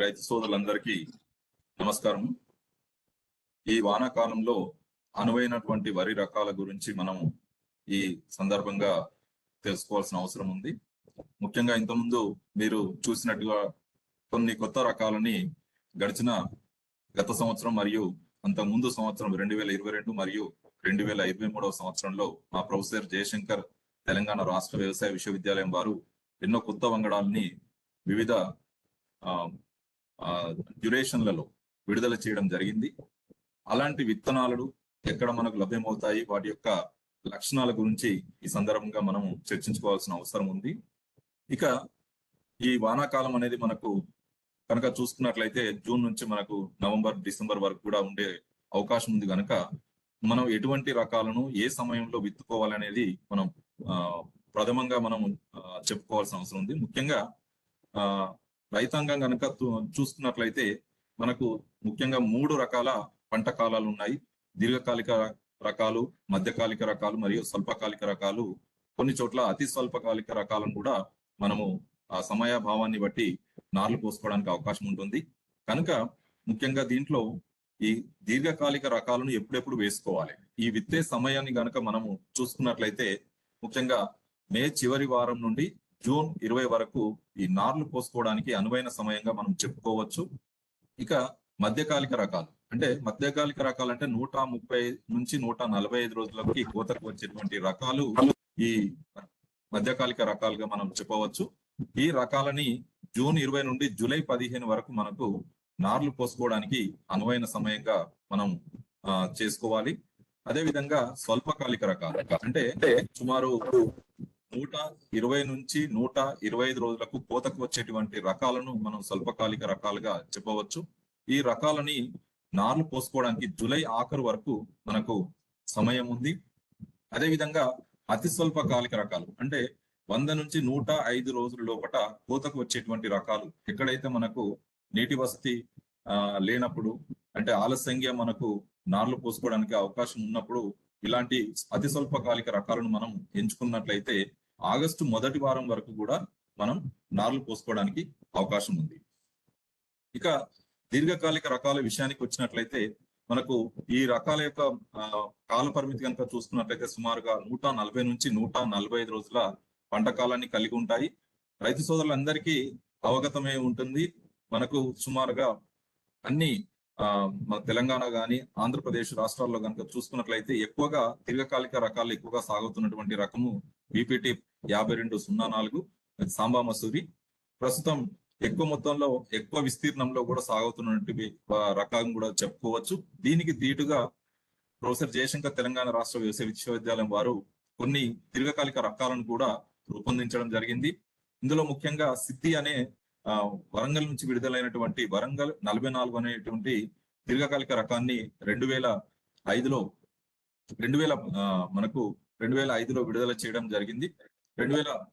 రైతు సోదరులందరికీ నమస్కారం. ఈ వానాకాలంలో అనువైనటువంటి వరి రకాల గురించి మనం ఈ సందర్భంగా తెలుసుకోవాల్సిన అవసరం ఉంది. ముఖ్యంగా ఇంతకుముందు మీరు చూసినట్టుగా కొన్ని కొత్త రకాలని గడిచిన గత సంవత్సరం మరియు అంత ముందు సంవత్సరం రెండు వేల ఇరవై రెండు మరియు రెండు వేల ఇరవై మూడవ సంవత్సరంలో మా ప్రొఫెసర్ జయశంకర్ తెలంగాణ రాష్ట్ర వ్యవసాయ విశ్వవిద్యాలయం వారు ఎన్నో కొత్త వంగడాలని వివిధ ఆ, డ్యూరేషన్లలో విడుదల చేయడం జరిగింది. అలాంటి విత్తనాలు ఎక్కడ మనకు లభ్యమవుతాయి? వాటి యొక్క లక్షణాల గురించి ఈ సందర్భంగా మనం చర్చించుకోవాల్సిన అవసరం ఉంది. ఇక ఈ వానాకాలం అనేది మనకు కనుక చూసుకున్నట్లయితే జూన్ నుంచి మనకు నవంబర్ డిసెంబర్ వరకు కూడా ఉండే అవకాశం ఉంది కనుక మనం ఎటువంటి రకాలను ఏ సమయంలో విత్తుకోవాలనేది మనం ఆ, ప్రథమంగా మనం చెప్పుకోవాల్సిన అవసరం ఉంది. ముఖ్యంగా ఆ రైతాంగం కనుక చూ- చూసుకున్నట్లయితే మనకు ముఖ్యంగా మూడు రకాల పంట కాలాలు ఉన్నాయి. దీర్ఘకాలిక రకాలు మధ్యకాలిక రకాలు మరియు స్వల్పకాలిక రకాలు. కొన్ని చోట్ల అతి స్వల్పకాలిక రకాలను కూడా మనము ఆ సమయాభావాన్ని బట్టి నార్లు పోసుకోవడానికి అవకాశం ఉంటుంది. కనుక ముఖ్యంగా దీంట్లో ఈ దీర్ఘకాలిక రకాలను ఎప్పుడెప్పుడు వేసుకోవాలి? ఈ విత్తే సమయాన్ని గనక మనము చూసుకున్నట్లయితే ముఖ్యంగా మే చివరి వారం నుండి జూన్ ఇరవై వరకు ఈ నార్లు పోసుకోవడానికి అనువైన సమయంగా మనం చెప్పుకోవచ్చు. ఇక మధ్యకాలిక రకాలు. అంటే మధ్యకాలిక రకాలు అంటే నూట ముప్పై నుంచి నూట నలభై ఐదు రోజులకి కోతకు వచ్చేటువంటి రకాలు ఈ మధ్యకాలిక రకాలుగా మనం చెప్పవచ్చు. ఈ రకాలని జూన్ ఇరవై నుండి జూలై పదిహేను వరకు మనకు నార్లు పోసుకోవడానికి అనువైన సమయంగా మనం ఆ, చేసుకోవాలి. అదే విధంగా స్వల్పకాలిక రకాలు. అంటే సుమారు నూట ఇరవై నుంచి నూట ఇరవై ఐదు రోజులకు కోతకు వచ్చేటువంటి రకాలను మనం స్వల్పకాలిక రకాలుగా చెప్పవచ్చు. ఈ రకాలని నార్లు పోసుకోవడానికి జూలై ఆఖరు వరకు మనకు సమయం ఉంది. అదే విధంగా అతి స్వల్పకాలిక రకాలు అంటే వంద నుంచి నూట ఐదు రోజుల లోపట కోతకు వచ్చేటువంటి రకాలు ఎక్కడైతే మనకు నీటి వసతి ఆ, లేనప్పుడు అంటే ఆలస్యంగా మనకు నార్లు పోసుకోవడానికి అవకాశం ఉన్నప్పుడు ఇలాంటి అతి స్వల్పకాలిక రకాలను మనం ఎంచుకున్నట్లయితే ఆగస్టు మొదటి వారం వరకు కూడా మనం నార్లు పోసుకోవడానికి అవకాశం ఉంది. ఇక దీర్ఘకాలిక రకాల విషయానికి వచ్చినట్లయితే మనకు ఈ రకాల యొక్క కాల పరిమితి కనుక చూసుకున్నట్లయితే సుమారుగా నూట నలభై నుంచి నూట నలభై ఐదు రోజుల పంట కాలాన్ని కలిగి ఉంటాయి. రైతు సోదరులందరికీ అవగతమే ఉంటుంది. మనకు సుమారుగా అన్ని ఆ, మన తెలంగాణ కానీ ఆంధ్రప్రదేశ్ రాష్ట్రాల్లో కనుక చూసుకున్నట్లయితే ఎక్కువగా దీర్ఘకాలిక రకాలు ఎక్కువగా సాగుతున్నటువంటి రకము బీపీటీ యాభై రెండు సున్నా నాలుగు సాంబా మసూరి. ప్రస్తుతం ఎక్కువ మొత్తంలో ఎక్కువ విస్తీర్ణంలో కూడా సాగుతున్నటువంటి రకం కూడా చెప్పుకోవచ్చు. దీనికి దీటుగా ప్రొఫెసర్ జయశంకర్ తెలంగాణ రాష్ట్ర వ్యవసాయ విశ్వవిద్యాలయం వారు కొన్ని దీర్ఘకాలిక రకాలను కూడా రూపొందించడం జరిగింది. ఇందులో ముఖ్యంగా సిద్ధి అనే వరంగల్ నుంచి విడుదలైనటువంటి వరంగల్ నలభై నాలుగు అనేటువంటి దీర్ఘకాలిక రకాన్ని రెండు వేల ఐదులో రెండు వేల మనకు రెండు వేల ఐదులో విడుదల చేయడం జరిగింది. రెండు వేల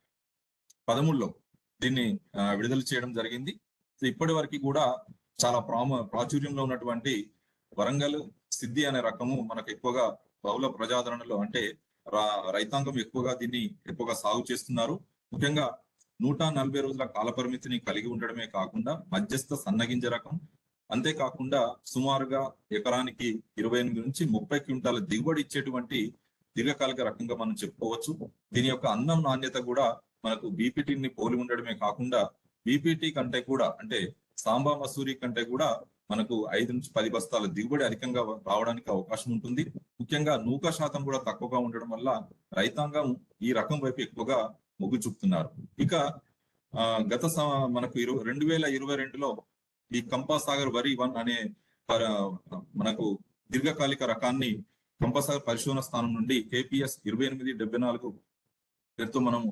పదమూడులో దీన్ని విడుదల చేయడం జరిగింది. ఇప్పటి వరకు కూడా చాలా ప్రామ ప్రాచుర్యంలో ఉన్నటువంటి వరంగల్ సిద్ధి అనే రకము మనకు ఎక్కువగా బహుళ ప్రజాదరణలో అంటే రా- రైతాంగం ఎక్కువగా దీన్ని ఎక్కువగా సాగు చేస్తున్నారు. ముఖ్యంగా నూట నలభై రోజుల కాల పరిమితిని కలిగి ఉండడమే కాకుండా మధ్యస్థ సన్నగింజ రకం. అంతేకాకుండా సుమారుగా ఎకరానికి ఇరవై ఎనిమిది నుంచి ముప్పై క్వింటాల దిగుబడి ఇచ్చేటువంటి దీర్ఘకాలిక రకంగా మనం చెప్పుకోవచ్చు. దీని యొక్క అన్నం నాణ్యత కూడా మనకు బీపీటీని పోలి ఉండడమే కాకుండా బీపీటీ కంటే కూడా అంటే సాంబా మసూరి కంటే కూడా మనకు ఐదు నుంచి పది బస్తాల దిగుబడి అధికంగా రావడానికి అవకాశం ఉంటుంది. ముఖ్యంగా నూక శాతం కూడా తక్కువగా ఉండడం వల్ల రైతాంగం ఈ రకం వైపు ఎక్కువగా మొగ్గు చూపుతున్నారు. ఇక ఆ, గత మనకు ఇరవై రెండు వేల ఇరవై రెండులో ఈ కంపాసాగర్ వరి వన్ అనే మనకు దీర్ఘకాలిక రకాన్ని కంపల్సరీ పరిశోధన స్థానం నుండి కేపిఎస్ ఇరవై ఎనిమిది డెబ్బై నాలుగు పేరుతో మనము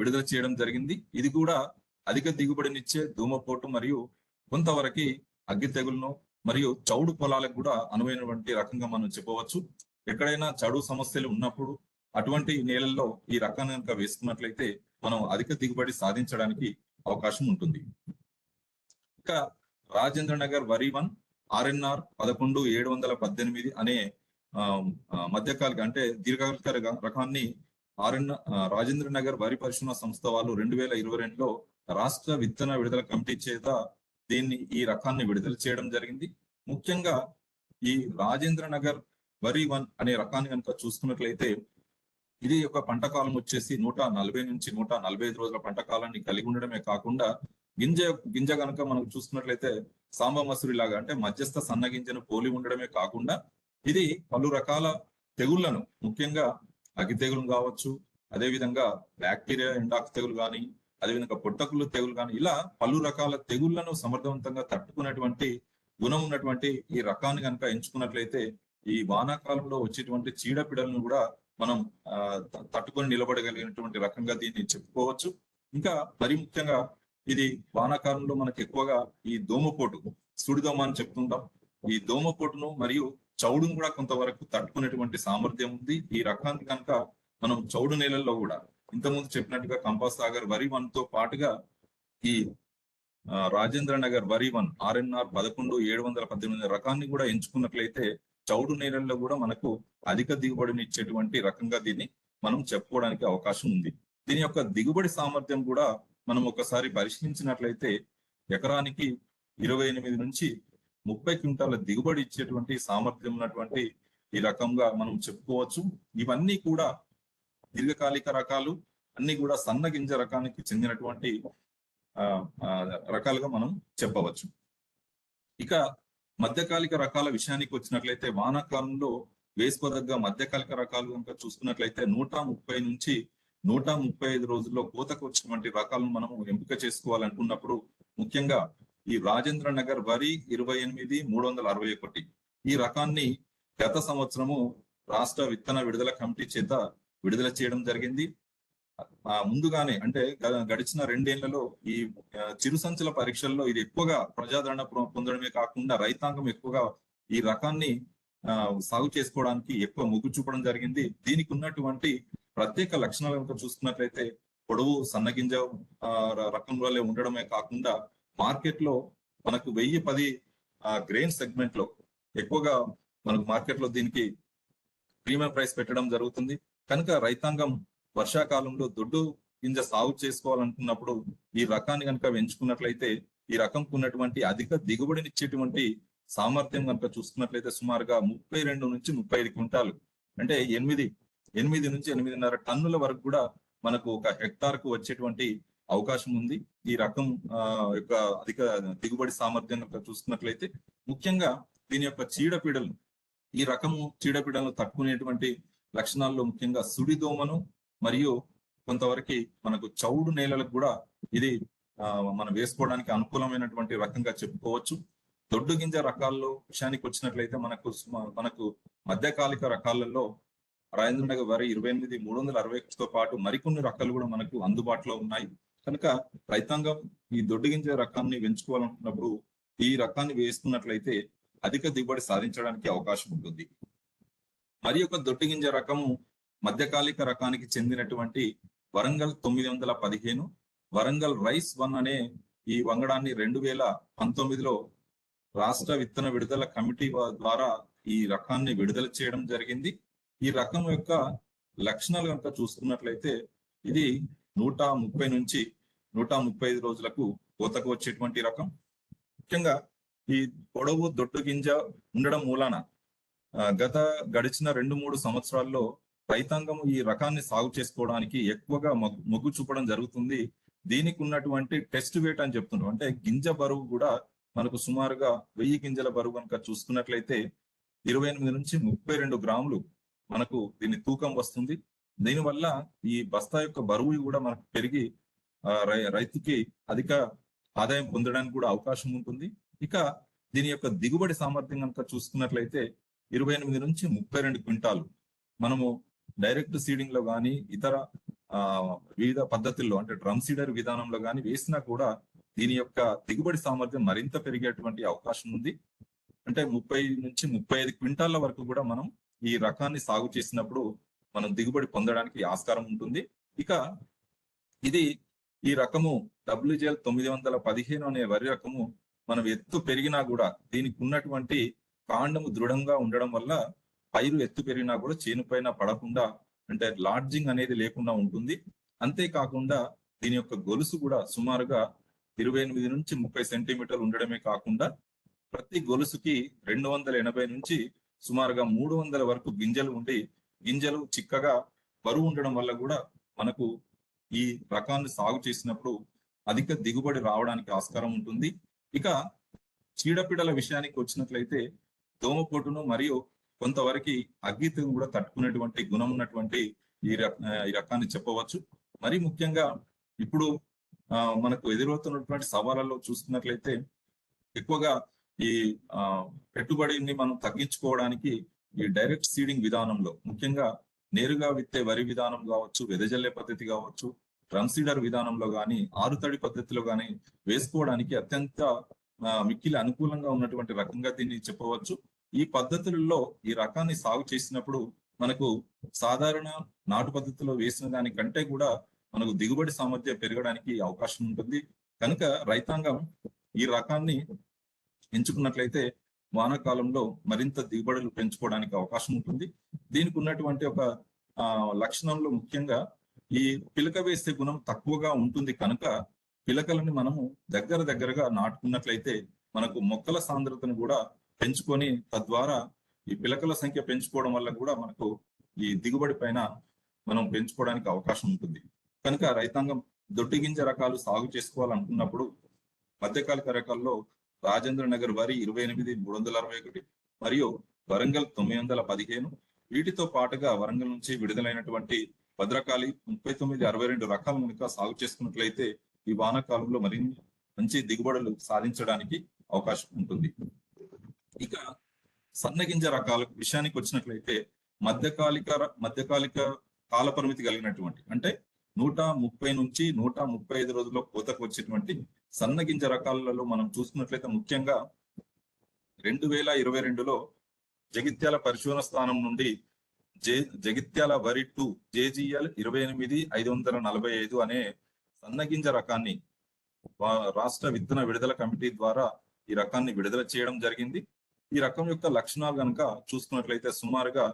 విడుదల చేయడం జరిగింది. ఇది కూడా అధిక దిగుబడినిచ్చే ధూమపోటు మరియు కొంతవరకు అగ్గి తెగులను మరియు చౌడు పొలాలకు కూడా అనువైనటువంటి రకంగా మనం చెప్పవచ్చు. ఎక్కడైనా చౌడు సమస్యలు ఉన్నప్పుడు అటువంటి నేలల్లో ఈ రకాన్ని కనుక వేసుకున్నట్లయితే మనం అధిక దిగుబడి సాధించడానికి అవకాశం ఉంటుంది. ఇంకా రాజేంద్ర నగర్ వరి వన్ ఆర్ఎన్ఆర్ పదకొండు ఏడు వందల పద్దెనిమిది అనే మధ్యకాలిక అంటే దీర్ఘకాలిక రకాన్ని ఆర్ఎన్ రాజేంద్ర నగర్ వరి పరిశ్రమ సంస్థ వాళ్ళు రెండు వేల ఇరవై రెండులో రాష్ట్ర విత్తన విడుదల కమిటీ చేత దీన్ని ఈ రకాన్ని విడుదల చేయడం జరిగింది. ముఖ్యంగా ఈ రాజేంద్ర నగర్ వరి వన్ అనే రకాన్ని కనుక చూసుకున్నట్లయితే ఇది ఒక పంట కాలం వచ్చేసి నూట నలభై నుంచి నూట నలభై ఐదు రోజుల పంట కాలాన్ని కలిగి ఉండడమే కాకుండా గింజ గింజ కనుక మనం చూసుకున్నట్లయితే సాంబ మసూరి లాగా అంటే మధ్యస్థ సన్న గింజను పోలి ఉండడమే కాకుండా ఇది పలు రకాల తెగుళ్ళను ముఖ్యంగా అగ్గి తెగులు కావచ్చు అదే విధంగా బ్యాక్టీరియా ఎండాకు తెగులు కానీ అదేవిధంగా పొట్టకుళ్ళు తెగులు కానీ ఇలా పలు రకాల తెగుళ్ళను సమర్థవంతంగా తట్టుకునేటువంటి గుణం ఉన్నటువంటి ఈ రకాన్ని కనుక ఎంచుకున్నట్లయితే ఈ వానాకాలంలో వచ్చేటువంటి చీడపీడలను కూడా మనం ఆ, తట్టుకొని నిలబడగలిగినటువంటి రకంగా దీన్ని చెప్పుకోవచ్చు. ఇంకా మరి ముఖ్యంగా ఇది వానాకాలంలో మనకు ఎక్కువగా ఈ దోమపోటు సుడిదోమ అని చెప్తుంటాం. ఈ దోమపోటును మరియు చౌడును కూడా కొంతవరకు తట్టుకునేటువంటి సామర్థ్యం ఉంది. ఈ రకాన్ని కనుక మనం చౌడు నేలల్లో కూడా ఇంతకుముందు చెప్పినట్టుగా కంపాస్ సాగర్ వరి వన్తో పాటుగా ఈ రాజేంద్ర నగర్ వరి వన్ ఆర్ఎన్ఆర్ పదకొండు ఏడు వందల పద్దెనిమిది రకాన్ని కూడా ఎంచుకున్నట్లయితే చౌడు నేలల్లో కూడా మనకు అధిక దిగుబడిని ఇచ్చేటువంటి రకంగా దీన్ని మనం చెప్పుకోవడానికి అవకాశం ఉంది. దీని యొక్క దిగుబడి సామర్థ్యం కూడా మనం ఒకసారి పరిశీలించినట్లయితే ఎకరానికి ఇరవై ఎనిమిది నుంచి ముప్పై క్వింటాల దిగుబడి ఇచ్చేటువంటి సామర్థ్యం ఉన్నటువంటి ఈ రకంగా మనం చెప్పుకోవచ్చు. ఇవన్నీ కూడా దీర్ఘకాలిక రకాలు అన్ని కూడా సన్న గింజ రకానికి చెందినటువంటి రకాలుగా మనం చెప్పవచ్చు. ఇక మధ్యకాలిక రకాల విషయానికి వచ్చినట్లయితే వానాకాలంలో వేసుకోదగ్గ మధ్యకాలిక రకాలు కనుక చూసుకున్నట్లయితే నూట ముప్పై నుంచి నూట ముప్పై ఐదు రోజుల్లో కోతకు వచ్చినటువంటి రకాలను మనము ఎంపిక చేసుకోవాలనుకున్నప్పుడు ముఖ్యంగా ఈ రాజేంద్ర నగర్ వరి ఇరవై ఎనిమిది మూడు వందల అరవై ఒకటి. ఈ రకాన్ని గత సంవత్సరము రాష్ట్ర విత్తన విడుదల కమిటీ చేత విడుదల చేయడం జరిగింది. ముందుగానే అంటే గడిచిన రెండేళ్ళలో ఈ ఆ, చిరు సంచుల పరీక్షల్లో ఇది ఎక్కువగా ప్రజాదరణ పొందడమే కాకుండా రైతాంగం ఎక్కువగా ఈ రకాన్ని ఆ, సాగు చేసుకోవడానికి ఎక్కువ మొగ్గు చూపడం జరిగింది. దీనికి ఉన్నటువంటి ప్రత్యేక లక్షణాలు కనుక చూసుకున్నట్లయితే పొడవు సన్నగింజ రకం వల్లే ఉండడమే కాకుండా మార్కెట్లో మనకు వెయ్యి పది గ్రెయిన్ సెగ్మెంట్లో ఎక్కువగా మనకు మార్కెట్లో దీనికి ప్రీమియం ప్రైస్ పెట్టడం జరుగుతుంది. కనుక రైతాంగం వర్షాకాలంలో దొడ్డు గింజ సాగు చేసుకోవాలనుకున్నప్పుడు ఈ రకాన్ని కనుక ఎంచుకున్నట్లయితే ఈ రకంకు ఉన్నటువంటి అధిక దిగుబడినిచ్చేటువంటి సామర్థ్యం కనుక చూసుకున్నట్లయితే సుమారుగా ముప్పై రెండు నుంచి ముప్పై ఐదు క్వింటాలు. అంటే ఎనిమిది ఎనిమిది నుంచి ఎనిమిదిన్నర టన్నుల వరకు కూడా మనకు ఒక హెక్టార్కు వచ్చేటువంటి అవకాశం ఉంది. ఈ రకం యొక్క అధిక దిగుబడి సామర్థ్యం చూసుకున్నట్లయితే ముఖ్యంగా దీని యొక్క చీడపీడలు ఈ రకము చీడపీడలను తట్టుకునేటువంటి లక్షణాల్లో ముఖ్యంగా సుడిదోమను మరియు కొంతవరకు మనకు చౌడు నేలలకు కూడా ఇది ఆ, మనం వేసుకోవడానికి అనుకూలమైనటువంటి రకంగా చెప్పుకోవచ్చు. దొడ్డు గింజ రకాల్లో విషయానికి వచ్చినట్లయితే మనకు మనకు మధ్యకాలిక రకాలలో రాజేంద్ర వరి ఇరవై ఎనిమిది మూడు వందల అరవై తో పాటు మరికొన్ని రకాలు కూడా మనకు అందుబాటులో ఉన్నాయి. కనుక రైతాంగం ఈ దొడ్డు గింజ రకాన్ని పెంచుకోవాలనుకున్నప్పుడు ఈ రకాన్ని వేసుకున్నట్లయితే అధిక దిగుబడి సాధించడానికి అవకాశం ఉంటుంది. మరి ఒక దొడ్డిగింజ రకము మధ్యకాలిక రకానికి చెందినటువంటి వరంగల్ తొమ్మిది వందల పదిహేను వరంగల్ రైస్ వన్ అనే ఈ వంగడాన్ని రెండు వేల పంతొమ్మిదిలో రాష్ట్ర విత్తన విడుదల కమిటీ ద్వారా ఈ రకాన్ని విడుదల చేయడం జరిగింది. ఈ రకం యొక్క లక్షణాలు కనుక చూసుకున్నట్లయితే ఇది నూట ముప్పై నుంచి నూట ముప్పై ఐదు రోజులకు కోతకు వచ్చేటువంటి రకం. ముఖ్యంగా ఈ పొడవు దొడ్డు గింజ ఉండడం మూలాన గత గడిచిన రెండు మూడు సంవత్సరాల్లో రైతాంగం ఈ రకాన్ని సాగు చేసుకోవడానికి ఎక్కువగా మొగ్గు మొగ్గు చూపడం జరుగుతుంది. దీనికి ఉన్నటువంటి టెస్ట్ వేట్ అని చెప్తున్నారు అంటే గింజ బరువు కూడా మనకు సుమారుగా వెయ్యి గింజల బరువు కనుక చూసుకున్నట్లయితే ఇరవై ఎనిమిది నుంచి ముప్పై రెండు గ్రాములు మనకు దీని తూకం వస్తుంది. దీనివల్ల ఈ బస్తా యొక్క బరువు కూడా మనకు పెరిగి రైతుకి అధిక ఆదాయం పొందడానికి కూడా అవకాశం ఉంటుంది. ఇక దీని యొక్క దిగుబడి సామర్థ్యం కనుక చూసుకున్నట్లయితే ఇరవై ఎనిమిది నుంచి ముప్పై రెండు క్వింటాలు. మనము డైరెక్ట్ సీడింగ్లో కానీ ఇతర ఆ, వివిధ పద్ధతుల్లో అంటే డ్రమ్ సీడర్ విధానంలో కానీ వేసినా కూడా దీని యొక్క దిగుబడి సామర్థ్యం మరింత పెరిగేటువంటి అవకాశం ఉంది. అంటే ముప్పై నుంచి ముప్పై ఐదు క్వింటాల వరకు కూడా మనం ఈ రకాన్ని సాగు చేసినప్పుడు మనం దిగుబడి పొందడానికి ఆస్కారం ఉంటుంది. ఇక ఇది ఈ రకము డబ్ల్యూజేఎల్ తొమ్మిది వందల పదిహేను అనే వరి రకము మనం ఎత్తు పెరిగినా కూడా దీనికి ఉన్నటువంటి కాండము దృఢంగా ఉండడం వల్ల పైరు ఎత్తు పెరిగినా కూడా చేను పైన పడకుండా అంటే లాడ్జింగ్ అనేది లేకుండా ఉంటుంది. అంతేకాకుండా దీని యొక్క గొలుసు కూడా సుమారుగా ఇరవై ఎనిమిది నుంచి ముప్పై సెంటీమీటర్లు ఉండడమే కాకుండా ప్రతి గొలుసుకి రెండు వందల ఎనభై నుంచి సుమారుగా మూడు వందల వరకు గింజలు ఉండి గింజలు చిక్కగా బరువు ఉండడం వల్ల కూడా మనకు ఈ రకాన్ని సాగు చేసినప్పుడు అధిక దిగుబడి రావడానికి ఆస్కారం ఉంటుంది. ఇక చీడపీడల విషయానికి వచ్చినట్లయితే దోమపోటును మరియు కొంతవరకు అగ్గి తెగులు కూడా తట్టుకునేటువంటి గుణం ఉన్నటువంటి ఈ ఈ రకాన్ని చెప్పవచ్చు. మరి ముఖ్యంగా ఇప్పుడు ఆ, మనకు ఎదురవుతున్నటువంటి సవాళ్ళలో చూసుకున్నట్లయితే ఎక్కువగా ఈ పెట్టుబడిని మనం తగ్గించుకోవడానికి ఈ డైరెక్ట్ సీడింగ్ విధానంలో ముఖ్యంగా నేరుగా విత్తే వరి విధానం కావచ్చు వెదజల్లే పద్ధతి కావచ్చు డ్రమ్ సీడర్ విధానంలో కానీ ఆరుతడి పద్ధతిలో కానీ వేసుకోవడానికి అత్యంత మిక్కిలి అనుకూలంగా ఉన్నటువంటి రకంగా దీన్ని చెప్పవచ్చు. ఈ పద్ధతులలో ఈ రకాన్ని సాగు చేసినప్పుడు మనకు సాధారణ నాటు పద్ధతిలో వేసిన దానికంటే కూడా మనకు దిగుబడి సామర్థ్యం పెరగడానికి అవకాశం ఉంటుంది. కనుక రైతాంగం ఈ రకాన్ని ఎంచుకున్నట్లయితే వానాకాలంలో మరింత దిగుబడులు పెంచుకోవడానికి అవకాశం ఉంటుంది. దీనికి ఉన్నటువంటి ఒక ఆ లక్షణంలో ముఖ్యంగా ఈ పిలక వేసే గుణం తక్కువగా ఉంటుంది కనుక పిలకలని మనము దగ్గర దగ్గరగా నాటుకున్నట్లయితే మనకు మొక్కల సాంద్రతను కూడా పెంచుకొని తద్వారా ఈ పిలకల సంఖ్య పెంచుకోవడం వల్ల కూడా మనకు ఈ దిగుబడి పైన మనం పెంచుకోవడానికి అవకాశం ఉంటుంది. కనుక రైతాంగం దొడ్డి గింజ రకాలు సాగు చేసుకోవాలనుకున్నప్పుడు మధ్యకాలిక రకాల్లో రాజేంద్ర నగర్ వరి ఇరవై ఎనిమిది మూడు వందల అరవై ఒకటి మరియు వరంగల్ తొమ్మిది వందల పదిహేను వీటితో పాటుగా వరంగల్ నుంచి విడుదలైనటువంటి భద్రకాళి ముప్పై తొమ్మిది అరవై రెండు రకాల కనుక సాగు చేసుకున్నట్లయితే ఈ వానాకాలంలో మరిన్ని మంచి దిగుబడులు సాధించడానికి అవకాశం ఉంటుంది. ఇక సన్నగింజ రకాల విషయానికి వచ్చినట్లయితే మధ్యకాలిక మధ్యకాలిక కాల పరిమితి కలిగినటువంటి అంటే నూట ముప్పై నుంచి నూట ముప్పై ఐదు రోజుల్లో కోతకు వచ్చేటువంటి సన్నగింజ రకాలలో మనం చూసుకున్నట్లయితే ముఖ్యంగా రెండు వేల ఇరవై రెండులో జగిత్యాల పరిశోధన స్థానం నుండి జే జగిత్యాల వరి టూ జేజీఎల్ ఇరవై ఎనిమిది ఐదు వందల నలభై ఐదు అనే సన్నగింజ రకాన్ని రాష్ట్ర విత్తన విడుదల కమిటీ ద్వారా ఈ రకాన్ని విడుదల చేయడం జరిగింది. ఈ రకం యొక్క లక్షణాలు కనుక చూసుకున్నట్లయితే సుమారుగా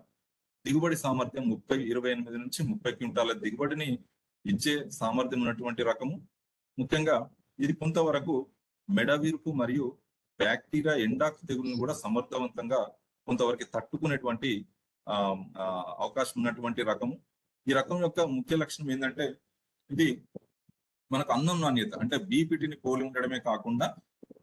దిగుబడి సామర్థ్యం ముప్పై ఇరవై ఎనిమిది నుంచి ముప్పై క్వింటాల దిగుబడిని ఇచ్చే సామర్థ్యం ఉన్నటువంటి రకము. ముఖ్యంగా ఇది కొంతవరకు మెడవీర్పు మరియు బ్యాక్టీరియా ఎండాకు తెగులను కూడా సమర్థవంతంగా కొంతవరకు తట్టుకునేటువంటి ఆ, అవకాశం ఉన్నటువంటి రకము. ఈ రకం యొక్క ముఖ్య లక్షణం ఏంటంటే ఇది మనకు అన్నం నాణ్యత అంటే బీపీటీని పోలి ఉండడమే కాకుండా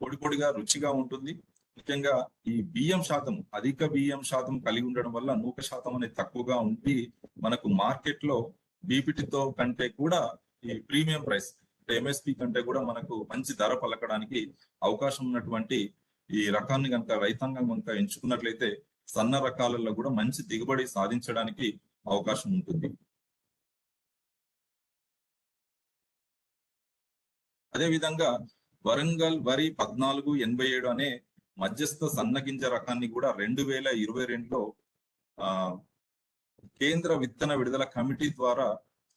పొడి పొడిగా రుచిగా ఉంటుంది. ముఖ్యంగా ఈ బియ్యం శాతం అధిక బియ్యం శాతం కలిగి ఉండడం వల్ల నూక శాతం అనేది తక్కువగా ఉండి మనకు మార్కెట్లో బీపీటీతో కంటే కూడా ఈ ప్రీమియం ప్రైస్ ఎంఎస్పి కంటే కూడా మనకు మంచి ధర పలకడానికి అవకాశం ఉన్నటువంటి ఈ రకాన్ని కనుక రైతాంగం కనుక ఎంచుకున్నట్లయితే సన్న రకాలలో కూడా మంచి దిగుబడి సాధించడానికి అవకాశం ఉంటుంది. అదే విధంగా వరంగల్ వరి పద్నాలుగు ఎనభై ఏడు అనే మధ్యస్థ సన్నగింజ రకాన్ని కూడా రెండు వేల ఇరవై రెండులో ఆ కేంద్ర విత్తన విడుదల కమిటీ ద్వారా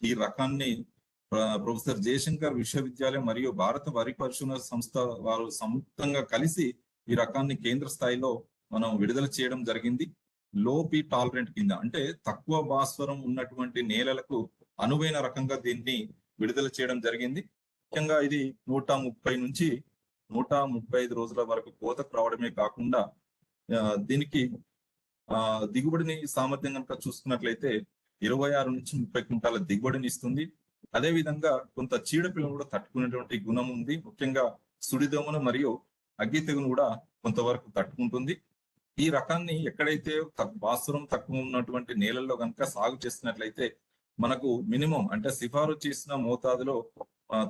ఈ రకాన్ని ప్రొఫెసర్ జయశంకర్ విశ్వవిద్యాలయం మరియు భారత వరి పరిశోధన సంస్థ వారు సంయుక్తంగా కలిసి ఈ రకాన్ని కేంద్ర స్థాయిలో మనం విడుదల చేయడం జరిగింది. లో పీ టాలరెంట్ కింద అంటే తక్కువ భాస్వరం ఉన్నటువంటి నేలలకు అనువైన రకంగా దీన్ని విడుదల చేయడం జరిగింది. ముఖ్యంగా ఇది నూట ముప్పై నుంచి నూట ముప్పై ఐదు రోజుల వరకు కోతకు రావడమే కాకుండా దీనికి ఆ దిగుబడిని సామర్థ్యం కనుక చూసుకున్నట్లయితే ఇరవై ఆరు నుంచి ముప్పై క్వింటాల దిగుబడిని ఇస్తుంది. అదే విధంగా కొంత చీడపిల్లను కూడా తట్టుకునేటువంటి గుణం ఉంది. ముఖ్యంగా సుడిదోమను మరియు అగ్గి తెగును కూడా కొంతవరకు తట్టుకుంటుంది. ఈ రకాన్ని ఎక్కడైతే తక్- తక్కువ ఉన్నటువంటి నేలల్లో కనుక సాగు చేసినట్లయితే మనకు మినిమం అంటే సిఫారు చేసిన మోతాదులో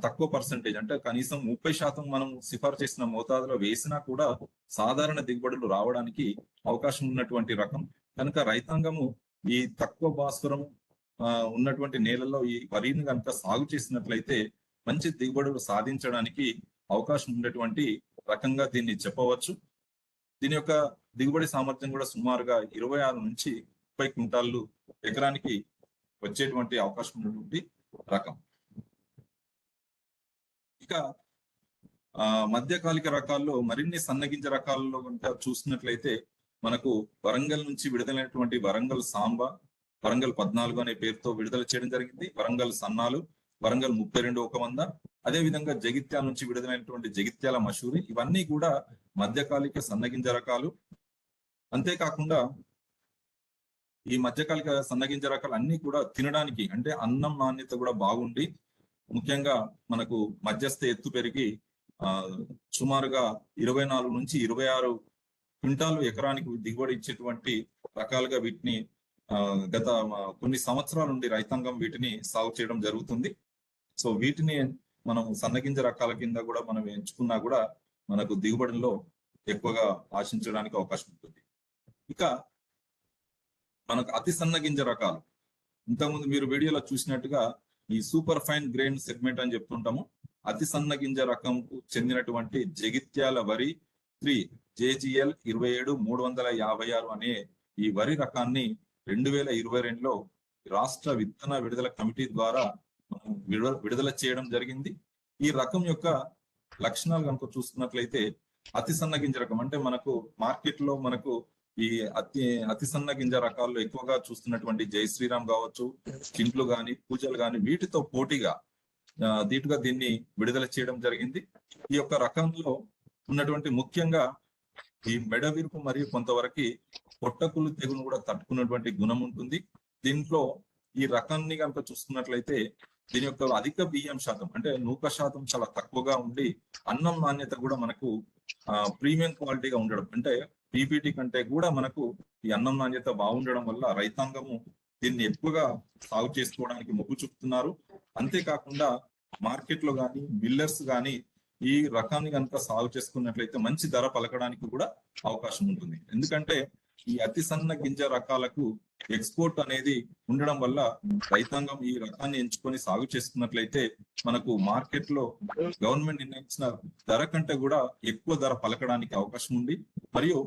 తక్కువ పర్సంటేజ్ అంటే కనీసం ముప్పై శాతం మనం సిఫారు చేసిన మోతాదులో వేసినా కూడా సాధారణ దిగుబడులు రావడానికి అవకాశం ఉన్నటువంటి రకం. కనుక రైతాంగము ఈ తక్కువ భాస్వరం ఉన్నటువంటి నేలలో ఈ వరిని కనుక సాగు చేసినట్లయితే మంచి దిగుబడులు సాధించడానికి అవకాశం ఉండేటువంటి రకంగా దీన్ని చెప్పవచ్చు. దీని యొక్క దిగుబడి సామర్థ్యం కూడా సుమారుగా ఇరవై ఆరు నుంచి ముప్పై క్వింటాళ్ళు ఎకరానికి వచ్చేటువంటి అవకాశం ఉన్నటువంటి రకం. ఇక ఆ మధ్యకాలిక రకాల్లో మరిన్ని సన్నగింజ రకాల్లో కనుక చూసినట్లయితే మనకు వరంగల్ నుంచి విడుదలైనటువంటి వరంగల్ సాంబ వరంగల్ పద్నాలుగు అనే పేరుతో విడుదల చేయడం జరిగింది. వరంగల్ సన్నాలు వరంగల్ ముప్పై రెండు ఒక వంద అదే విధంగా జగిత్యాల నుంచి విడుదలైనటువంటి జగిత్యాల మషూరి ఇవన్నీ కూడా మధ్యకాలిక సన్నగింజ రకాలు. అంతేకాకుండా ఈ మధ్యకాలిక సన్నగింజ రకాలు అన్ని కూడా తినడానికి అంటే అన్నం నాణ్యత కూడా బాగుండి ముఖ్యంగా మనకు మధ్యస్థ ఎత్తు పెరిగి ఆ సుమారుగా ఇరవై నాలుగు నుంచి ఇరవై ఆరు క్వింటాలు ఎకరానికి దిగుబడి ఇచ్చేటువంటి రకాలుగా వీటిని గత కొన్ని సంవత్సరాల నుండి రైతాంగం వీటిని సాగు చేయడం జరుగుతుంది. సో వీటిని మనం సన్నగింజ రకాల కింద కూడా మనం ఎంచుకున్నా కూడా మనకు దిగుబడిలో ఎక్కువగా ఆశించడానికి అవకాశం ఉంటుంది. ఇక మనకు అతి సన్న గింజ రకాలు. ఇంతకుముందు మీరు వీడియోలో చూసినట్టుగా ఈ సూపర్ ఫైన్ గ్రెయిన్ సెగ్మెంట్ అని చెప్తుంటాము. అతి సన్న గింజ రకంకు చెందినటువంటి జగిత్యాల వరి త్రీ జేజిఎల్ ఇరవై ఏడు మూడు వందల యాభై ఆరు అనే ఈ వరి రకాన్ని రెండు వేల ఇరవై రెండులో రాష్ట్ర విత్తన విడుదల కమిటీ ద్వారా మనం విడుదల విడుదల చేయడం జరిగింది. ఈ రకం యొక్క లక్షణాలు కనుక చూసుకున్నట్లయితే అతి సన్న గింజ రకం అంటే మనకు మార్కెట్లో మనకు ఈ అతి అతి సన్న గింజ రకాల్లో ఎక్కువగా చూస్తున్నటువంటి జై శ్రీరామ్ కావచ్చు చింట్లు గాని పూజలు గాని వీటితో పోటీగా దీటుగా దీన్ని విడుదల చేయడం జరిగింది. ఈ యొక్క రకంలో ఉన్నటువంటి ముఖ్యంగా ఈ మెడ విరుపు మరియు కొంతవరకు పొట్టకులు తెగులు కూడా తట్టుకున్నటువంటి గుణం ఉంటుంది. దీంట్లో ఈ రకాన్ని కనుక చూసుకున్నట్లయితే దీని యొక్క అధిక బియ్యం శాతం అంటే నూక శాతం చాలా తక్కువగా ఉండి అన్నం నాణ్యత కూడా మనకు ఆ ప్రీమియం క్వాలిటీగా ఉండడం అంటే పీపీటీ కంటే కూడా మనకు ఈ అన్నం నాణ్యత బాగుండడం వల్ల రైతాంగము దీన్ని ఎక్కువగా సాగు చేసుకోవడానికి మొగ్గు చూపుతున్నారు. అంతేకాకుండా మార్కెట్లో మిల్లర్స్ కానీ ఈ రకాన్ని కనుక సాగు చేసుకున్నట్లయితే మంచి ధర పలకడానికి కూడా అవకాశం ఉంటుంది. ఎందుకంటే ఈ అతి సన్న గింజ రకాలకు ఎక్స్పోర్ట్ అనేది ఉండడం వల్ల రైతాంగం ఈ రకాన్ని ఎంచుకొని సాగు చేసుకున్నట్లయితే మనకు మార్కెట్లో గవర్నమెంట్ నిర్ణయించిన ధర కంటే కూడా ఎక్కువ ధర పలకడానికి అవకాశం ఉంది. మరియు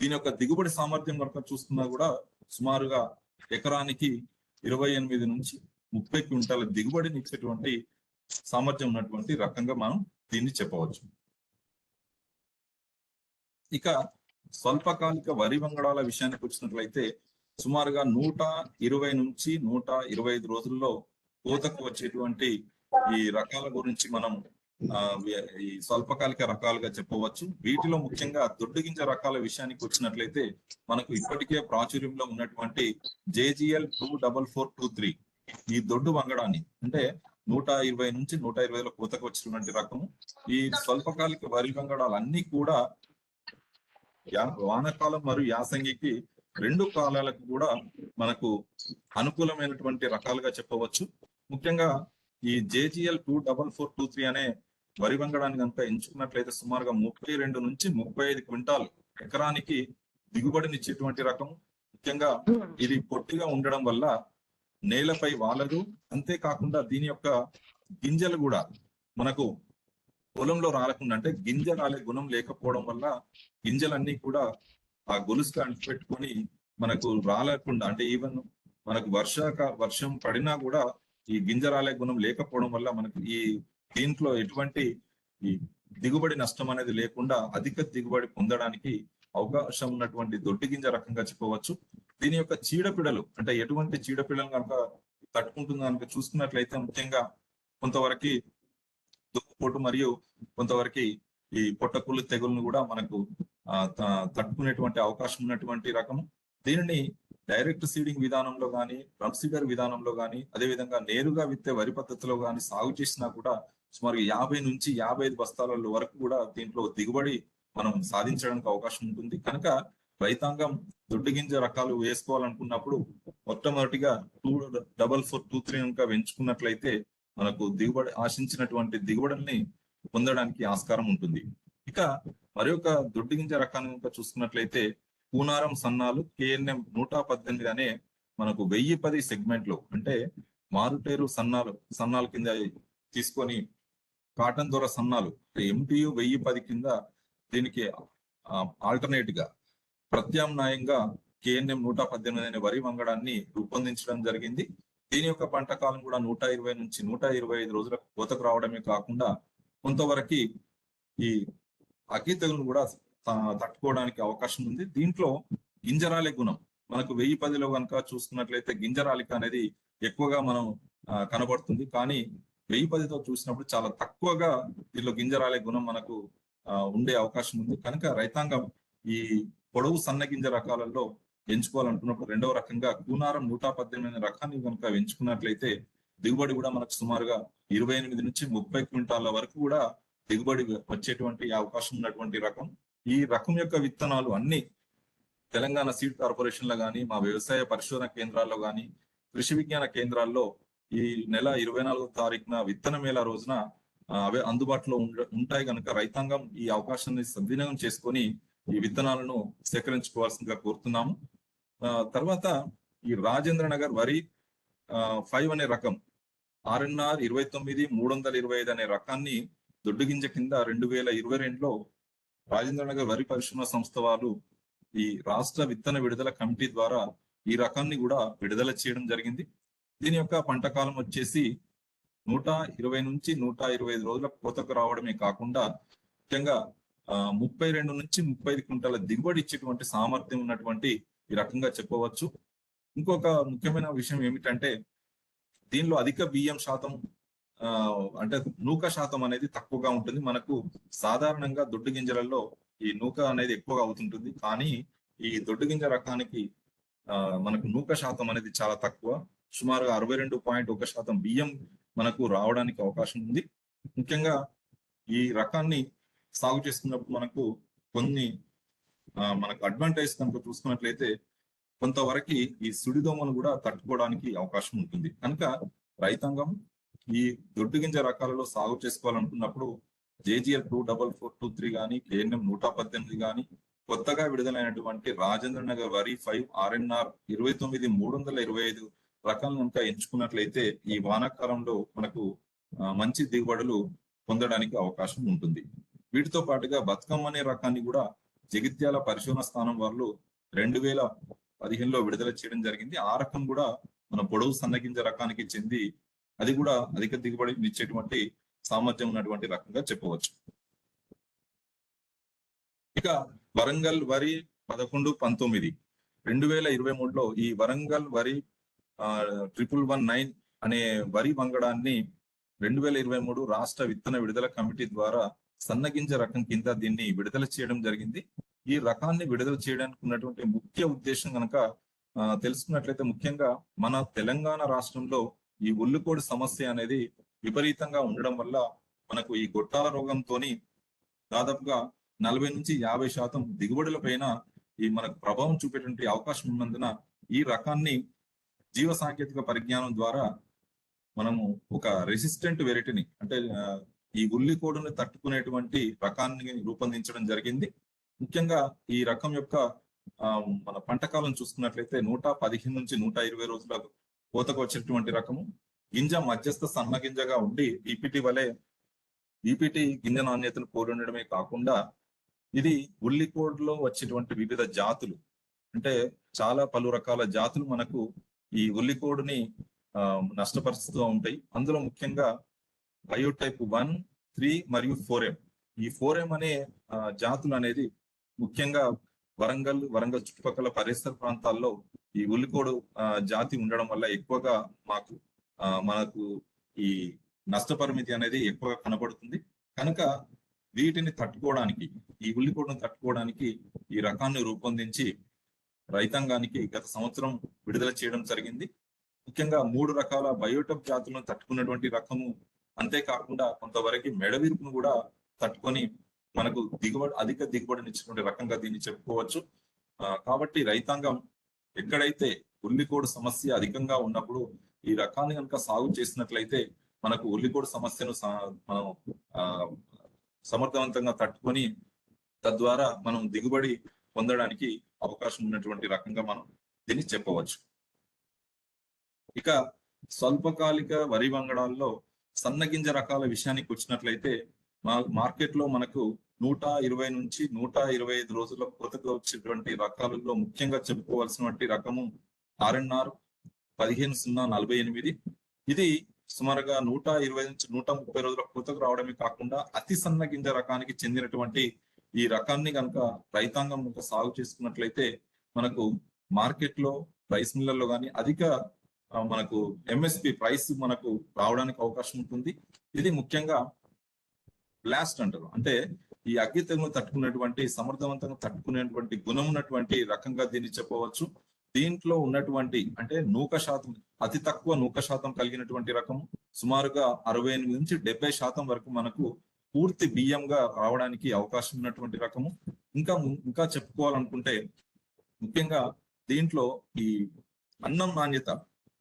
దీని యొక్క దిగుబడి సామర్థ్యం కనుక చూస్తున్నా కూడా సుమారుగా ఎకరానికి ఇరవై ఎనిమిది నుంచి ముప్పై క్వింటాల దిగుబడిని ఇచ్చేటువంటి సామర్థ్యం ఉన్నటువంటి రకంగా మనం దీన్ని చెప్పవచ్చు. ఇక స్వల్పకాలిక వరి వంగడాల విషయానికి వచ్చినట్లయితే సుమారుగా నూట ఇరవై నుంచి నూట ఇరవై ఐదు రోజుల్లో కోతకు వచ్చేటువంటి ఈ రకాల గురించి మనం ఈ స్వల్పకాలిక రకాలుగా చెప్పవచ్చు. వీటిలో ముఖ్యంగా దొడ్డు గింజ రకాల విషయానికి వచ్చినట్లయితే మనకు ఇప్పటికే ప్రాచుర్యంలో ఉన్నటువంటి JGL two double four two three ఈ దొడ్డు వంగడాన్ని అంటే నూట ఇరవై నుంచి నూట ఇరవైలో కోతకు వచ్చినటువంటి రకము. ఈ స్వల్పకాలిక వరి వంగడాలు అన్ని కూడా వానకాలం మరియు యాసంగికి రెండు కాలాలకు కూడా మనకు అనుకూలమైనటువంటి రకాలుగా చెప్పవచ్చు. ముఖ్యంగా ఈ JGL two double four two three అనే వరి వంగడాన్ని కనుక ఎంచుకున్నట్లయితే సుమారుగా ముప్పై రెండు నుంచి ముప్పై ఐదు క్వింటాల్ ఎకరానికి దిగుబడినిచ్చేటువంటి రకం ముఖ్యంగా ఇది పొట్టిగా ఉండడం వల్ల నేలపై వాలదు. అంతేకాకుండా దీని యొక్క గింజలు కూడా మనకు పొలంలో రాలకుండా అంటే గింజ రాలే గుణం లేకపోవడం వల్ల గింజలన్నీ కూడా ఆ గొలుసుగా అంటిపెట్టుకొని మనకు రాలేకుండా అంటే ఈవెన్ మనకు వర్షాక వర్షం పడినా కూడా ఈ గింజ రాలే గుణం లేకపోవడం వల్ల మనకు ఈ దీంట్లో ఎటువంటి ఈ దిగుబడి నష్టం అనేది లేకుండా అధిక దిగుబడి పొందడానికి అవకాశం ఉన్నటువంటి దొడ్డి గింజ రకంగా చెప్పవచ్చు దీని యొక్క చీడపీడలు అంటే ఎటువంటి చీడపీడలు కనుక తట్టుకుంటుందో కనుక చూసుకున్నట్లయితే ముఖ్యంగా కొంతవరకు దుప్పపోటు మరియు కొంతవరకు ఈ పొట్టకుళ్ళు తెగులను కూడా మనకు తట్టుకునేటువంటి అవకాశం ఉన్నటువంటి రకము. దీనిని డైరెక్ట్ సీడింగ్ విధానంలో గాని సీడర్ విధానంలో గాని అదే విధంగా నేరుగా విత్తే వరి పద్ధతిలో కానీ సాగు చేసినా కూడా సుమారు యాభై నుంచి యాభై ఐదు బస్తాల వరకు కూడా దీంట్లో దిగుబడి మనం సాధించడానికి అవకాశం ఉంటుంది. కనుక రైతాంగం దొడ్డు గింజ రకాలు వేసుకోవాలనుకున్నప్పుడు మొట్టమొదటిగా two double four two three కనుక పెంచుకున్నట్లయితే మనకు దిగుబడి ఆశించినటువంటి దిగుబడుల్ని పొందడానికి ఆస్కారం ఉంటుంది. ఇక మరి ఒక దొడ్డు గింజ రకాన్ని కనుక చూసుకున్నట్లయితే పూనారం సన్నాలు కేఎన్ఎం నూట పద్దెనిమిది అనే మనకు వెయ్యి పది సెగ్మెంట్లో అంటే మారుటేరు సన్నాలు సన్నాల కింద తీసుకొని కాటన్ దొర సన్నాలు ఎంటీయు వెయ్యి పది కింద దీనికి ఆల్టర్నేట్గా ప్రత్యామ్నాయంగా కేఎన్ఎం నూట పద్దెనిమిది అనే వరి వంగడాన్ని రూపొందించడం జరిగింది. దీని యొక్క పంట కాలం కూడా నూట ఇరవై నుంచి నూట ఇరవై ఐదు రోజులకు కోతకు రావడమే కాకుండా కొంతవరకు ఈ అగ్గి తెగులు కూడా తట్టుకోవడానికి అవకాశం ఉంది. దీంట్లో గింజరాలే గుణం. మనకు వెయ్యి పదిలో కనుక చూసుకున్నట్లయితే గింజరాలిక అనేది ఎక్కువగా మనం కనబడుతుంది. కానీ వెయ్యి పదితో చూసినప్పుడు చాలా తక్కువగా దీనిలో గింజరాలే గుణం మనకు ఉండే అవకాశం ఉంది. కనుక రైతాంగం ఈ పొడవు సన్న గింజ రకాలలో ఎంచుకోవాలనుకున్నప్పుడు రెండవ రకంగా కూనారం నూట పద్దెనిమిది రకాన్ని కనుక ఎంచుకున్నట్లయితే దిగుబడి కూడా మనకు సుమారుగా ఇరవై ఎనిమిది నుంచి ముప్పై క్వింటాల వరకు కూడా దిగుబడి వచ్చేటువంటి అవకాశం ఉన్నటువంటి రకం. ఈ రకం యొక్క విత్తనాలు అన్ని తెలంగాణ సీడ్ కార్పొరేషన్లో కానీ మా వ్యవసాయ పరిశోధన కేంద్రాల్లో గాని కృషి విజ్ఞాన కేంద్రాల్లో ఈ నెల ఇరవై నాలుగో తారీఖున విత్తన మేళ రోజున అవే అందుబాటులో ఉంటాయి కనుక రైతాంగం ఈ అవకాశాన్ని సద్వినియోగం చేసుకొని ఈ విత్తనాలను సేకరించుకోవాల్సిందిగా కోరుతున్నాము. ఆ, తర్వాత ఈ రాజేంద్ర నగర్ వరి ఫైవ్ అనే రకం ఆర్ఎన్ఆర్ ఇరవై తొమ్మిది మూడు వందల ఇరవై ఐదు అనే రకాన్ని దొడ్డు గింజ కింద రెండు వేల ఇరవై రెండులో రాజేంద్ర నగర్ వరి పరిశ్రమ సంస్థ వాళ్ళు ఈ రాష్ట్ర విత్తన విడుదల కమిటీ ద్వారా ఈ రకాన్ని కూడా విడుదల చేయడం జరిగింది. దీని యొక్క పంట కాలం వచ్చేసి నూట ఇరవై నుంచి నూట ఇరవై ఐదు రోజుల కోతకు రావడమే కాకుండా ముఖ్యంగా ఆ, ముప్పై రెండు నుంచి ముప్పై ఐదు క్వింటాల దిగుబడి ఇచ్చేటువంటి సామర్థ్యం ఉన్నటువంటి ఈ రకంగా చెప్పవచ్చు. ఇంకొక ముఖ్యమైన విషయం ఏమిటంటే దీనిలో అధిక బియ్యం శాతం ఆ, అంటే నూక శాతం అనేది తక్కువగా ఉంటుంది. మనకు సాధారణంగా దొడ్డు గింజలలో ఈ నూక అనేది ఎక్కువగా అవుతుంటుంది. కానీ ఈ దొడ్డు గింజ రకానికి ఆ, మనకు నూక శాతం అనేది చాలా తక్కువ. సుమారుగా అరవై రెండు పాయింట్ ఒక శాతం బియ్యం మనకు రావడానికి అవకాశం ఉంది. ముఖ్యంగా ఈ రకాన్ని సాగు చేసుకున్నప్పుడు మనకు కొన్ని ఆ, మనకు అడ్వాంటేజ్ కనుక చూసుకున్నట్లయితే కొంతవరకు ఈ సుడిదోమను కూడా తట్టుకోవడానికి అవకాశం ఉంటుంది. కనుక రైతాంగం ఈ దొడ్డు గింజ రకాలలో సాగు చేసుకోవాలనుకున్నప్పుడు JGL two double four two three కానీ కేఎన్ఎం నూట పద్దెనిమిది కానీ కొత్తగా విడుదలైనటువంటి రాజేంద్ర నగర్ వరి ఫైవ్ ఆర్ఎన్ఆర్ ఇరవై తొమ్మిది మూడు వందల ఇరవై ఐదు రకాలను కనుక ఎంచుకున్నట్లయితే ఈ వానాకాలంలో మనకు మంచి దిగుబడులు పొందడానికి అవకాశం ఉంటుంది. వీటితో పాటుగా బతుకమ్మ అనే రకాన్ని కూడా జగిత్యాల పరిశోధన స్థానం వాళ్ళు రెండు వేల పదిహేనులో విడుదల చేయడం జరిగింది. ఆ రకం కూడా మన పొడవు సన్నగింజ రకానికి చెంది అది కూడా అధిక దిగుబడి ఇచ్చేటువంటి సామర్థ్యం ఉన్నటువంటి రకంగా చెప్పవచ్చు. ఇక వరంగల్ వరి పదకొండు పంతొమ్మిది. రెండు వేల ఇరవై మూడులో ఈ వరంగల్ వరి ట్రిపుల్ వన్ నైన్ అనే వరి వంగడాన్ని రెండు వేల ఇరవై మూడు రాష్ట్ర విత్తన విడుదల కమిటీ ద్వారా సన్నగింజ రకం కింద దీన్ని విడుదల చేయడం జరిగింది. ఈ రకాన్ని విడుదల చేయడానికి ఉన్నటువంటి ముఖ్య ఉద్దేశం కనుక తెలుసుకున్నట్లయితే ముఖ్యంగా మన తెలంగాణ రాష్ట్రంలో ఈ ఒల్లుకోడి సమస్య అనేది విపరీతంగా ఉండడం వల్ల మనకు ఈ గొట్టాల రోగంతోని దాదాపుగా నలభై నుంచి యాభై శాతం దిగుబడుల పైన ఈ మనకు ప్రభావం చూపేటువంటి అవకాశం ఉన్నందున ఈ రకాన్ని జీవ సాంకేతిక పరిజ్ఞానం ద్వారా మనము ఒక రెసిస్టెంట్ వెరైటీని అంటే ఈ ఉల్లి కోడుని తట్టుకునేటువంటి రకాన్ని రూపొందించడం జరిగింది. ముఖ్యంగా ఈ రకం యొక్క మన పంట కాలం చూసుకున్నట్లయితే నూట పదిహేను నుంచి నూట ఇరవై రోజుల కోతకు వచ్చేటువంటి రకము. గింజ మధ్యస్థ సన్న గింజగా ఉండి ఈపీటీ వలె ఈపిటి గింజ నాణ్యతను కోరుండడమే కాకుండా ఇది ఉల్లికోడ్లో వచ్చేటువంటి వివిధ జాతులు. అంటే చాలా పలు రకాల జాతులు మనకు ఈ ఉల్లికోడుని ఆ, నష్టపరుస్తూ ఉంటాయి. అందులో ముఖ్యంగా బయోటైప్ వన్ త్రీ మరియు ఫోర్ ఎం. ఈ ఫోర్ ఎం అనే ఆ, జాతులు అనేది ముఖ్యంగా వరంగల్ వరంగల్ చుట్టుపక్కల పరిసర ప్రాంతాల్లో ఈ ఉల్లికోడు ఆ, జాతి ఉండడం వల్ల ఎక్కువగా మాకు ఆ, మనకు ఈ నష్టపరిమితి అనేది ఎక్కువగా కనబడుతుంది. కనుక వీటిని తట్టుకోవడానికి ఈ ఉల్లికోడును తట్టుకోవడానికి ఈ రకాన్ని రూపొందించి రైతాంగానికి గత సంవత్సరం విడుదల చేయడం జరిగింది. ముఖ్యంగా మూడు రకాల బయోటప్ జాతులను తట్టుకున్నటువంటి రకము. అంతేకాకుండా కొంతవరకు మెడవిరుపును కూడా తట్టుకొని మనకు దిగుబడి అధిక దిగుబడినిచ్చినటువంటి రకంగా దీన్ని చెప్పుకోవచ్చు. కాబట్టి రైతాంగం ఎక్కడైతే ఉల్లికోడు సమస్య అధికంగా ఉన్నప్పుడు ఈ రకాన్ని కనుక సాగు చేసినట్లయితే మనకు ఉల్లికోడు సమస్యను మనం ఆ, సమర్థవంతంగా తట్టుకొని తద్వారా మనం దిగుబడి పొందడానికి అవకాశం ఉన్నటువంటి రకంగా మనం దీన్ని చెప్పవచ్చు. ఇక స్వల్పకాలిక వరి వంగడాల్లో సన్నగింజ రకాల విషయానికి వచ్చినట్లయితే మా మార్కెట్లో మనకు నూట ఇరవై నుంచి నూట ఇరవై ఐదు రోజుల కోతకు వచ్చేటువంటి రకాలలో ముఖ్యంగా చెప్పుకోవాల్సినటువంటి రకము ఆర్ఎన్ఆర్ పదిహేను సున్నా నలభై ఎనిమిది. ఇది సుమారుగా నూట ఇరవై నుంచి నూట ముప్పై రోజుల కోతకు రావడమే కాకుండా అతి సన్న గింజ రకానికి చెందినటువంటి ఈ రకాన్ని కనుక రైతాంగం కనుక సాగు చేసుకున్నట్లయితే మనకు మార్కెట్లో రైస్ మిల్లర్లో కానీ అధిక మనకు ఎంఎస్పి ప్రైస్ మనకు రావడానికి అవకాశం ఉంటుంది. ఇది ముఖ్యంగా బ్లాస్ట్ అంటారు. అంటే ఈ అగ్గి తెగులు తట్టుకునేటువంటి సమర్థవంతంగా తట్టుకునేటువంటి గుణం ఉన్నటువంటి రకంగా దీన్ని చెప్పవచ్చు. దీంట్లో ఉన్నటువంటి అంటే నూక శాతం అతి తక్కువ నూక శాతం కలిగినటువంటి రకం సుమారుగా అరవై ఎనిమిది నుంచి డెబ్బై శాతం వరకు మనకు పూర్తి బియ్యంగా రావడానికి అవకాశం ఉన్నటువంటి రకము. ఇంకా ఇంకా చెప్పుకోవాలనుకుంటే ముఖ్యంగా దీంట్లో ఈ అన్నం నాణ్యత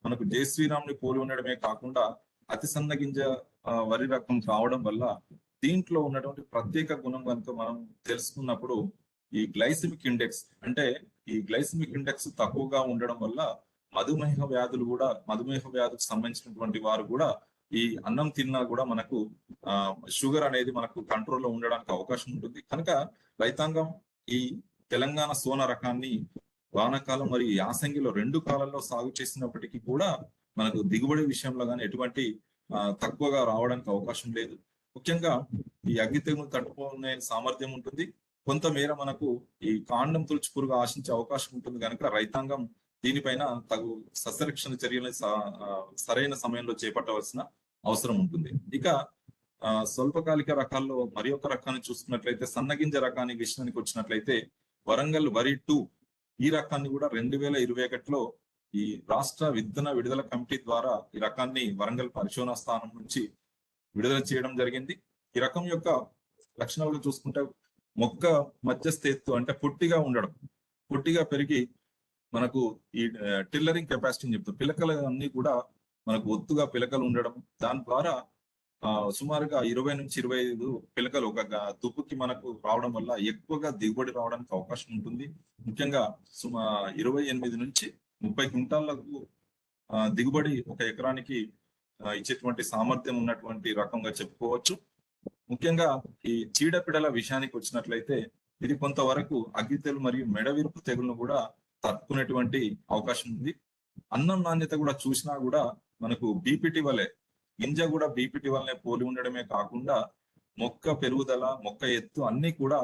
మనకు జై శ్రీరామ్ని పోలి ఉండడమే కాకుండా అతి సన్న గింజ వరి రకం కావడం వల్ల దీంట్లో ఉన్నటువంటి ప్రత్యేక గుణం కనుక మనం తెలుసుకున్నప్పుడు ఈ గ్లైసిమిక్ ఇండెక్స్ అంటే ఈ గ్లైసిమిక్ ఇండెక్స్ తక్కువగా ఉండడం వల్ల మధుమేహ వ్యాధులు కూడా మధుమేహ వ్యాధులకు సంబంధించినటువంటి వారు కూడా ఈ అన్నం తిన్నా కూడా మనకు ఆ షుగర్ అనేది మనకు కంట్రోల్లో ఉండడానికి అవకాశం ఉంటుంది. కనుక రైతాంగం ఈ తెలంగాణ సోన రకాన్ని వానాకాలం మరియు యాసంగిలో రెండు కాలంలో సాగు చేసినప్పటికీ కూడా మనకు దిగుబడి విషయంలో కానీ ఎటువంటి తక్కువగా రావడానికి అవకాశం లేదు. ముఖ్యంగా ఈ అగ్గి తెగులు తట్టుకునే సామర్థ్యం ఉంటుంది. కొంతమేర మనకు ఈ కాండం తులుచు పురుగు ఆశించే అవకాశం ఉంటుంది. కనుక రైతాంగం దీనిపైన తగు సస్యరక్షణ చర్యలను సరైన సమయంలో చేపట్టవలసిన అవసరం ఉంటుంది. ఇక స్వల్పకాలిక రకాల్లో మరి ఒక రకాన్ని చూసుకున్నట్లయితే సన్నగింజ రకానికి విషయానికి వచ్చినట్లయితే వరంగల్ వరి టూ ఈ రకాన్ని కూడా రెండు వేల ఇరవై ఒకటిలో ఈ రాష్ట్ర విత్తన విడుదల కమిటీ ద్వారా ఈ రకాన్ని వరంగల్ పరిశోధన స్థానం నుంచి విడుదల చేయడం జరిగింది. ఈ రకం యొక్క లక్షణాలు చూసుకుంటే మొక్క మధ్యస్థ ఎత్తు అంటే పొట్టిగా ఉండడం. పొట్టిగా పెరిగి మనకు ఈ టిల్లరింగ్ కెపాసిటీ చెప్తాం. పిలకలు అన్ని కూడా మనకు ఒత్తుగా పిలకలు ఉండడం. దాని ద్వారా ఆ సుమారుగా ఇరవై నుంచి ఇరవై ఐదు పిలకలు ఒక తుప్పుకి మనకు రావడం వల్ల ఎక్కువగా దిగుబడి రావడానికి అవకాశం ఉంటుంది. ముఖ్యంగా సుమా ఇరవై ఎనిమిది నుంచి ముప్పై క్వింటాళ్ళకు దిగుబడి ఒక ఎకరానికి ఇచ్చేటువంటి సామర్థ్యం ఉన్నటువంటి రకంగా చెప్పుకోవచ్చు. ముఖ్యంగా ఈ చీడపిడల విషయానికి వచ్చినట్లయితే ఇది కొంతవరకు అగ్గితెలు మరియు మెడవిరుపు తెగులను కూడా తట్టుకునేటువంటి అవకాశం ఉంది. అన్నం నాణ్యత కూడా చూసినా కూడా మనకు బీపీటీ వలె గింజ కూడా బీపీటీ వలనే పోలి ఉండడమే కాకుండా మొక్క పెరుగుదల మొక్క ఎత్తు అన్ని కూడా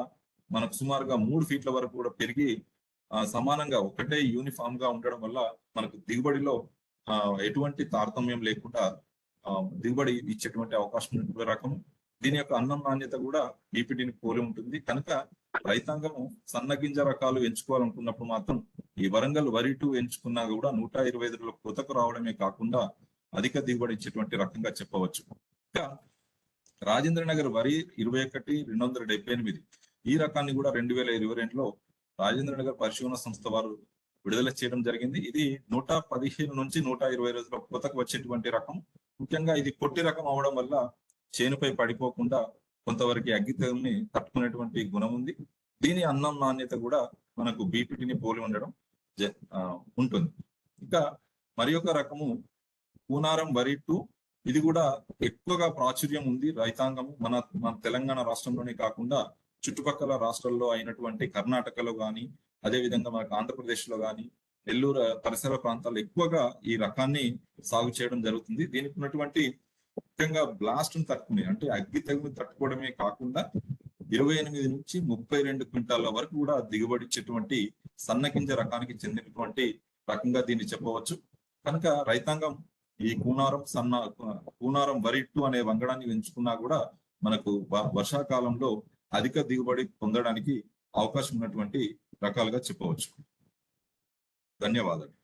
మనకు సుమారుగా మూడు ఫీట్ల వరకు కూడా పెరిగి సమానంగా ఒకటే యూనిఫామ్గా ఉండడం వల్ల మనకు దిగుబడిలో ఆ, ఎటువంటి తారతమ్యం లేకుండా దిగుబడి ఇచ్చేటువంటి అవకాశం రకం. దీని యొక్క అన్నం నాణ్యత కూడా బీపీటీని పోలి ఉంటుంది. కనుక రైతాంగము సన్నగింజ రకాలు ఎంచుకోవాలనుకున్నప్పుడు మాత్రం ఈ వరంగల్ వరి టూ ఎంచుకున్నా కూడా నూట ఇరవై ఐదులో కోతకు రావడమే కాకుండా అధిక దిగుబడి ఇచ్చేటువంటి రకంగా చెప్పవచ్చు. ఇంకా రాజేంద్ర నగర్ వరి ఇరవై ఒకటి రెండు వందల డెబ్బై ఎనిమిది. ఈ రకాన్ని కూడా రెండు వేల ఇరవై రెండులో రాజేంద్ర నగర్ పరిశోధన సంస్థ వారు విడుదల చేయడం జరిగింది. ఇది నూట పదిహేను నుంచి నూట ఇరవై రోజుల కోతకు వచ్చేటువంటి రకం. ముఖ్యంగా ఇది పొట్టి రకం అవడం వల్ల చేనుపై పడిపోకుండా కొంతవరకు అగ్గి తెగుల్ని తట్టుకునేటువంటి గుణం ఉంది. దీని అన్నం నాణ్యత కూడా మనకు బీపీటీని పోలి ఉండడం జ- ఉంటుంది. ఇంకా మరి రకము కూనారం వరి టూ. ఇది కూడా ఎక్కువగా ప్రాచుర్యం ఉంది రైతాంగము. మన మన తెలంగాణ రాష్ట్రంలోనే కాకుండా చుట్టుపక్కల రాష్ట్రాల్లో అయినటువంటి కర్ణాటకలో కానీ అదే విధంగా మనకు ఆంధ్రప్రదేశ్లో నెల్లూరు పరిసర ప్రాంతాల్లో ఎక్కువగా ఈ రకాన్ని సాగు చేయడం జరుగుతుంది. దీనికి ఉన్నటువంటి ముఖ్యంగా బ్లాస్ట్ను తట్టుకునే అంటే అగ్గి తెగులు తట్టుకోవడమే కాకుండా ఇరవై ఎనిమిది నుంచి ముప్పై రెండు క్వింటాల వరకు కూడా దిగుబడి ఇచ్చేటువంటి సన్నగింజ రకానికి చెందినటువంటి రకంగా దీన్ని చెప్పవచ్చు. కనుక రైతాంగం ఈ కూనారం సన్న కూనారం వరి టూ అనే వంగడాన్ని ఎంచుకున్నా కూడా మనకు వ- వర్షాకాలంలో అధిక దిగుబడి పొందడానికి అవకాశం ఉన్నటువంటి రకాలుగా చెప్పవచ్చు. ధన్యవాదాలు.